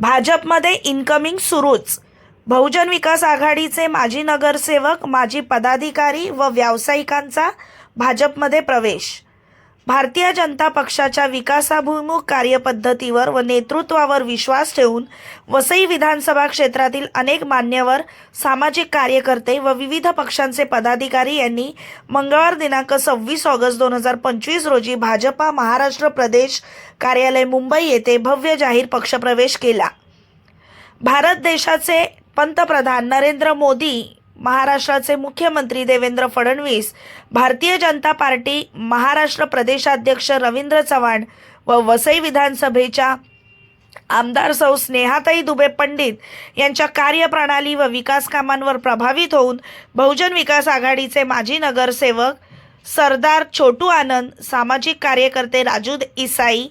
भाजपमध्ये इन्कमिंग सुरूच. बहुजन विकास आघाडीचे माजी नगरसेवक माजी पदाधिकारी व व्यावसायिकांचा भाजपमध्ये प्रवेश. भारतीय जनता पक्षाच्या विकासाभिमुख कार्यपद्धतीवर व नेतृत्वावर विश्वास ठेवून वसई विधानसभा क्षेत्रातील अनेक मान्यवर सामाजिक कार्यकर्ते व विविध पक्षांचे पदाधिकारी यांनी मंगळवार दिनांक सव्वीस ऑगस्ट दोन हजार पंचवीस रोजी भाजपा महाराष्ट्र प्रदेश कार्यालय मुंबई येथे भव्य जाहीर पक्षप्रवेश केला. भारत देशाचे पंतप्रधान नरेंद्र मोदी महाराष्ट्राचे मुख्यमंत्री देवेंद्र फडणवीस भारतीय जनता पार्टी महाराष्ट्र प्रदेशाध्यक्ष रवींद्र चव्हाण व वसई विधानसभेच्या आमदार सौ स्नेहाताई दुबे पंडित यांच्या कार्यप्रणाली व विकास कामांवर प्रभावित होऊन बहुजन विकास आघाडीचे माजी नगरसेवक सरदार छोटू आनंद सामाजिक कार्यकर्ते राजू इसाई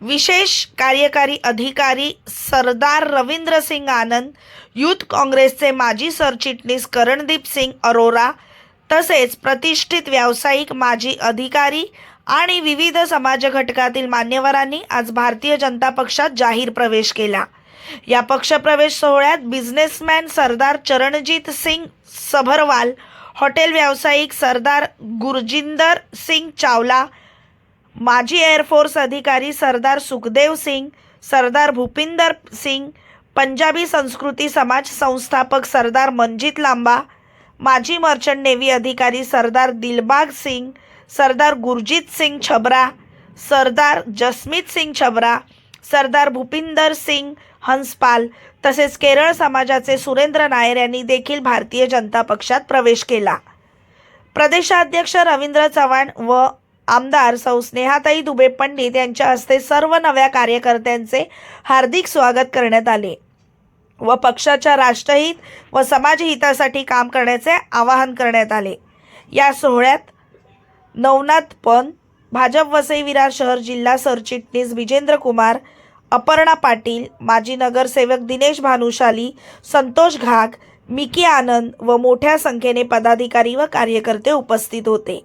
विशेष कार्यकारी अधिकारी सरदार रवींद्र सिंग आनंद युथ काँग्रेसचे माजी सरचिटणीस करणदीप सिंग अरोरा तसेच प्रतिष्ठित व्यावसायिक माजी अधिकारी आणि विविध समाज घटकातील मान्यवरांनी आज भारतीय जनता पक्षात जाहीर प्रवेश केला. या पक्षप्रवेश सोहळ्यात बिझनेसमॅन सरदार चरणजीत सिंग सभरवाल हॉटेल व्यावसायिक सरदार गुरजिंदर सिंग चावला माजी एअरफोर्स अधिकारी सरदार सुखदेव सिंग सरदार भूपिंदर सिंग पंजाबी संस्कृती समाज संस्थापक सरदार मनजित लांबा माजी मर्चंट नेव्ही अधिकारी सरदार दिलबाग सिंग सरदार गुरजीत सिंग छबरा सरदार जसमीत सिंग छबरा सरदार भूपिंदर सिंग हंसपाल तसेच केरळ समाजाचे सुरेंद्र नायर यांनी देखील भारतीय जनता पक्षात प्रवेश केला. प्रदेशाध्यक्ष रवींद्र चव्हाण व आमदार सौ स्नेहाताई दुबे पंडित यांच्या हस्ते सर्व नव्या कार्यकर्त्यांचे हार्दिक स्वागत करण्यात आले. व पक्षाच्या राष्ट्रहित व समाजहितासाठी काम करण्याचे आवाहन करण्यात आले. या सोहळ्यात नवनाथ पन भाजप वसई विरार शहर जिल्हा सरचिटणीस विजेंद्र कुमार अपर्णा पाटील माजी नगरसेवक दिनेश भानुशाली संतोष घाग मिकी आनंद व मोठ्या संख्येने पदाधिकारी व कार्यकर्ते उपस्थित होते.